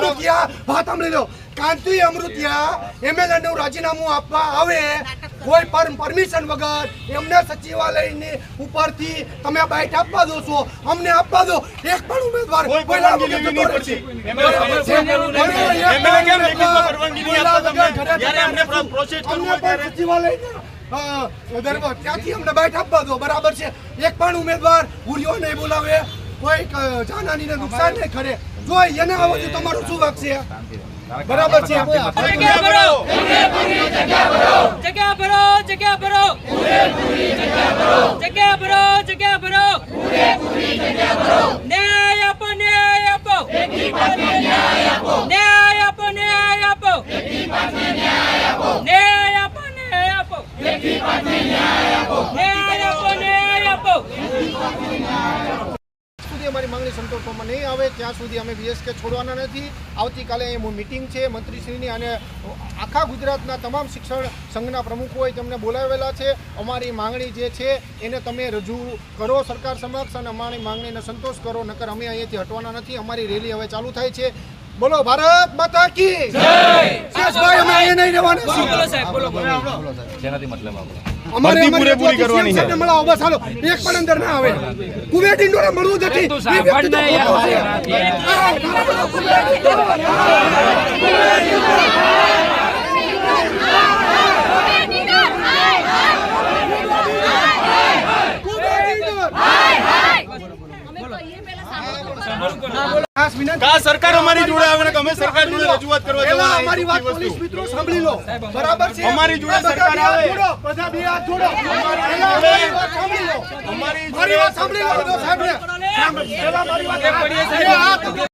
અમૃતિયા દો બરાબર છે? એક પણ ઉમેદવાર ભૂલ્યો નહીં બોલાવે. કોઈ જાનહાનીને નુકસાન નહીં કરે જો એને આવો તો તમારું શું વાગશે બરાબર છે? જગ્યા ભરો! જગ્યા ભરો! જગ્યા ભરો! જગ્યા ભરો! જગ્યા ભરો! ન્યાય અમારી માંગણી સંતોષવામાં નહીં આવે. ત્યાં સુધી અમે બીએસકે છોડવાના નથી. આવતીકાલે અહીંયા મિટિંગ છે, મંત્રીશ્રીની અને આખા ગુજરાતના તમામ શિક્ષણ સંઘના પ્રમુખો હોય તેમને બોલાવેલા છે. અમારી માંગણી જે છે, એને તમે રજૂ કરો સરકાર સમક્ષ અને અમારી માંગણીને સંતોષ કરો. નકર અમે અહીંયાથી હટવાના નથી. અમારી રેલી હવે ચાલુ થાય છે. બોલો ભારત માતા કી શેષભાઈ અમે અહીંયા નહીં રહેવાના છીએ. બોલો સાહેબ બોલો બોલો અમારી પૂરેપૂરી રજૂઆત કરવાની છે. મળાવો, બસ હાલો. એક પણ અંદર ના આવે કુવેટ ઇન્ડોરે મળવું જ નથી. તો ખોટો કુવેટ ઇન્ડોર. કુવેટ ઇન્ડોર. ખાસ વિનંતી કા સરકાર અમારી જોડે આવે ને અમે સરકાર જોડે રજૂઆત કરવા જવાના અમારી વાત પોલીસ મિત્રો સાંભળી લો. બરાબર છે? અમારી જોડે સરકાર આવે. બધા બે હાથ જોડો. અમારી વાત સાંભળી લો. અમારી વાત સાંભળી લો સાહેબ. સાંભળી. પહેલા મારી વાત પડીએ હાથ